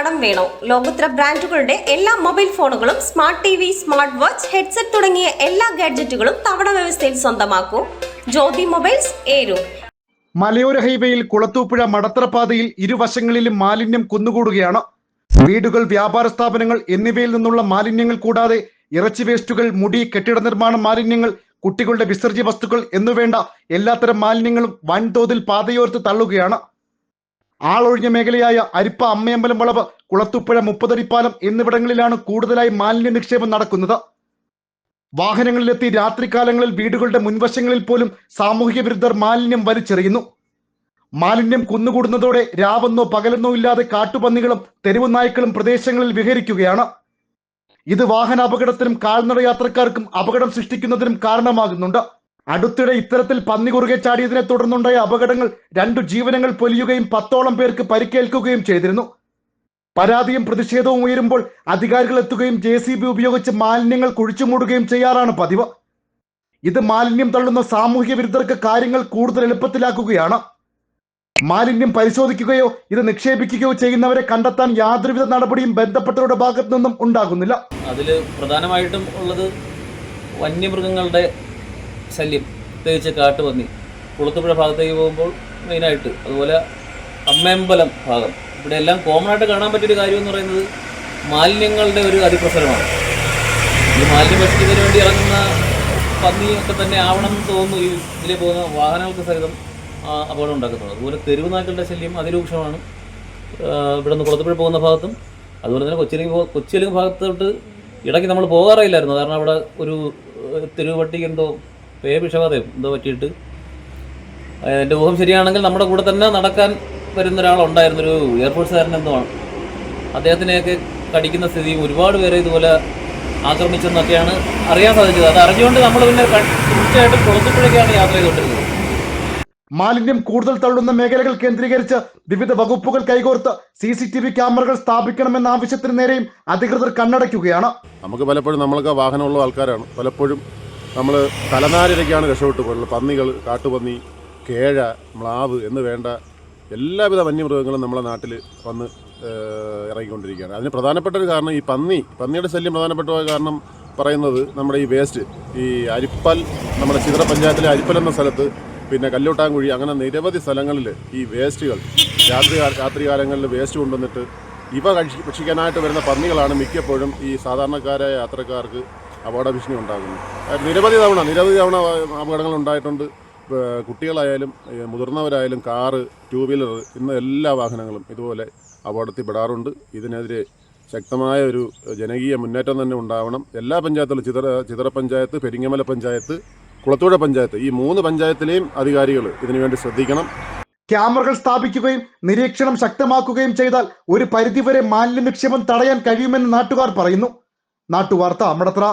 കടം വേണോ? ലോകോത്തര ബ്രാൻഡുകളുടെ എല്ലാ മൊബൈൽ ഫോണുകളും smart T V smart watch headset തുടങ്ങിയ എല്ലാ ഗാഡ്ജറ്റുകളും തവണ വ്യവസ്ഥയിൽ സ്വന്തമാക്കൂ. ജ്യോതി മൊബൈൽസ് ഏരു. മലയോര ഹൈവേയിൽ കുളത്തൂപ്പുഴ മടത്തറപ്പാതയിൽ ഇരുവശങ്ങളിലും മാലിന്യം കുന്നുകൂടുകയാണ്. വീടുകൾ വ്യാപാര സ്ഥാപനങ്ങൾ എന്നിവയിൽ നിന്നുള്ള മാലിന്യങ്ങൾ കൂടാതെ ഇറച്ചി വേസ്റ്റുകൾ മുടി കെട്ടിട നിർമ്മാണ മാലിന്യങ്ങൾ കുട്ടികളുടെ വിസർജ്യ വസ്തുക്കൾ എന്നുവേണ്ട എല്ലാത്തരം മാലിന്യങ്ങളും വൻതോതിൽ പാതയോർത്ത് തള്ളുകയാണ്. ആളൊഴിഞ്ഞ മേഖലയായ അരിപ്പ അമ്മയമ്പലം വളവ് കുളത്തുപ്പുഴ മുപ്പതടിപ്പാലം എന്നിവിടങ്ങളിലാണ് കൂടുതലായി മാലിന്യ നിക്ഷേപം നടക്കുന്നത്. വാഹനങ്ങളിലെത്തി രാത്രികാലങ്ങളിൽ വീടുകളുടെ മുൻവശങ്ങളിൽ പോലും സാമൂഹിക വിരുദ്ധർ മാലിന്യം വലിച്ചെറിയുന്നു. മാലിന്യം കുന്നുകൂടുന്നതോടെ രാവെന്നോ പകലെന്നോ ഇല്ലാതെ കാട്ടുപന്നികളും തെരുവു നായ്ക്കളും പ്രദേശങ്ങളിൽ വിഹരിക്കുകയാണ്. ഇത് വാഹനാപകടത്തിനും കാൽനട യാത്രക്കാർക്കും അപകടം സൃഷ്ടിക്കുന്നതിനും കാരണമാകുന്നുണ്ട്. അടുത്തിടെ ഇത്തരത്തിൽ പന്നി കുറുകെ ചാടിയതിനെ തുടർന്നുണ്ടായ അപകടങ്ങൾ രണ്ടു ജീവനങ്ങൾ പൊലിയുകയും പത്തോളം പേർക്ക് പരിക്കേൽക്കുകയും ചെയ്തിരുന്നു. പരാതിയും പ്രതിഷേധവും ഉയരുമ്പോൾ അധികാരികൾ എത്തുകയും ജെ സി ബി ഉപയോഗിച്ച് മാലിന്യങ്ങൾ കുഴിച്ചുമൂടുകയും ചെയ്യാറാണ് പതിവ്. ഇത് മാലിന്യം തള്ളുന്ന സാമൂഹ്യ വിരുദ്ധർക്ക് കാര്യങ്ങൾ കൂടുതൽ എളുപ്പത്തിലാക്കുകയാണ്. മാലിന്യം പരിശോധിക്കുകയോ ഇത് നിക്ഷേപിക്കുകയോ ചെയ്യുന്നവരെ കണ്ടെത്താൻ യാതൊരുവിധ നടപടിയും ബന്ധപ്പെട്ടവരുടെ ഭാഗത്തു നിന്നും ഉണ്ടാകുന്നില്ല. അതിൽ പ്രധാനമായിട്ടും ഉള്ളത് വന്യമൃഗങ്ങളുടെ ശല്യം. പ്രത്യേകിച്ച് കാട്ടുപന്നി. കുളത്തുപുഴ ഭാഗത്തേക്ക് പോകുമ്പോൾ മെയിനായിട്ട് അതുപോലെ അമ്മയമ്പലം ഭാഗം. ഇവിടെ എല്ലാം കോമൺ ആയിട്ട് കാണാൻ പറ്റിയൊരു കാര്യം എന്ന് പറയുന്നത് മാലിന്യങ്ങളുടെ ഒരു അതിപ്രസരമാണ്. ഈ മാലിന്യം ഭക്ഷിക്കുന്നതിന് വേണ്ടി ഇറങ്ങുന്ന പന്നിയൊക്കെ തന്നെ ആവണം എന്ന് തോന്നുന്നു ഈ ഇതിലെ പോകുന്ന വാഹനങ്ങൾക്ക് സഹിതം അപകടം ഉണ്ടാക്കുന്നത്. അതുപോലെ തെരുവ് നായ്ക്കളുടെ ശല്യം അതിരൂക്ഷമാണ്. ഇവിടെ നിന്ന് കുളത്തുപുഴ പോകുന്ന ഭാഗത്തും അതുപോലെ തന്നെ കൊച്ചിയിലേക്ക് കൊച്ചിയിലേക്ക് ഭാഗത്തോട്ട് ഇടയ്ക്ക് നമ്മൾ പോകാറില്ലായിരുന്നു കാരണം അവിടെ ഒരു തെരുവ് പട്ടിക്ക് എന്തോ പേ വിഷബാധയോ എന്തോ പറ്റിയിട്ട്. എന്റെ ഊഹം ശരിയാണെങ്കിൽ നമ്മുടെ കൂടെ തന്നെ നടക്കാൻ വരുന്ന ഒരാളുണ്ടായിരുന്നു ഒരു എയർഫോഴ്സുകാരൻ എന്തോ ആണ്. അദ്ദേഹത്തിനെയൊക്കെ കടിക്കുന്ന സ്ഥിതിയും ഒരുപാട് പേരെ ഇതുപോലെ ആക്രമിച്ചെന്നൊക്കെയാണ് അറിയാൻ സാധിച്ചത്. അത് അറിഞ്ഞുകൊണ്ട് നമ്മൾ പിന്നെ തീർച്ചയായിട്ടും കുളത്തുപുഴയ്ക്കാണ് യാത്ര ചെയ്തുകൊണ്ടിരുന്നത്. മാലിന്യം കൂടുതൽ തള്ളുന്ന മേഖലകൾ കേന്ദ്രീകരിച്ച് വിവിധ വകുപ്പുകൾ കൈകോർത്ത് സി സി ടി വി ക്യാമറകൾ സ്ഥാപിക്കണമെന്ന ആവശ്യത്തിന് നേരെയും അധികൃതർ കണ്ണടയ്ക്കുകയാണ്. നമുക്ക് പലപ്പോഴും നമ്മളൊക്കെ വാഹനമുള്ള ആൾക്കാരാണ്. പലപ്പോഴും നമ്മൾ തലനാരിലേക്കാണ് രക്ഷപ്പെട്ടു പോയിട്ടുള്ളത്. പന്നികൾ കാട്ടുപന്നി കേഴ മ്ലാവ് എന്ന് വേണ്ട എല്ലാവിധ വന്യമൃഗങ്ങളും നമ്മുടെ നാട്ടിൽ വന്ന് ഇറങ്ങിക്കൊണ്ടിരിക്കുകയാണ്. അതിന് പ്രധാനപ്പെട്ട ഒരു കാരണം ഈ പന്നി. പന്നിയുടെ ശല്യം പ്രധാനപ്പെട്ട കാരണം പറയുന്നത് നമ്മുടെ ഈ വേസ്റ്റ്. ഈ അരിപ്പൽ നമ്മുടെ ചിത്ര പഞ്ചായത്തിലെ അരിപ്പൽ എന്ന സ്ഥലത്ത് പിന്നെ കല്ലോട്ടാങ്കുഴി അങ്ങനെ നിരവധി സ്ഥലങ്ങളിൽ ഈ വേസ്റ്റുകൾ രാത്രി രാത്രി കാലങ്ങളിൽ വേസ്റ്റ് കൊണ്ടുവന്നിട്ട് ഇവ ഭക്ഷിക്കാനായിട്ട് വരുന്ന പന്നികളാണ് മിക്കപ്പോഴും ഈ സാധാരണക്കാരായ യാത്രക്കാർക്ക് അപകട ഭീഷണി ഉണ്ടാകുന്നത് അത് നിരവധി തവണ നിരവധി തവണ അപകടങ്ങൾ ഉണ്ടായിട്ടുണ്ട്. കുട്ടികളായാലും മുതിർന്നവരായാലും കാറ് ടൂ വീലർ ഇന്ന് എല്ലാ വാഹനങ്ങളും ഇതുപോലെ അപകടത്തിൽപ്പെടാറുണ്ട് ഇതിനെതിരെ ശക്തമായ ഒരു ജനകീയ മുന്നേറ്റം തന്നെ ഉണ്ടാവണം. എല്ലാ പഞ്ചായത്തിലും ചിതറ ചിതറ പഞ്ചായത്ത് പെരിങ്ങമല പഞ്ചായത്ത് കുളത്തൂഴ പഞ്ചായത്ത് ഈ മൂന്ന് പഞ്ചായത്തിലെയും അധികാരികൾ ഇതിനുവേണ്ടി ശ്രദ്ധിക്കണം. ക്യാമറകൾ സ്ഥാപിക്കുകയും നിരീക്ഷണം ശക്തമാക്കുകയും ചെയ്താൽ ഒരു പരിധിവരെ മാലിന്യ നിക്ഷേപം തടയാൻ കഴിയുമെന്ന് നാട്ടുകാർ പറയുന്നു. നാട്ടുവാർത്ത അമടത്ര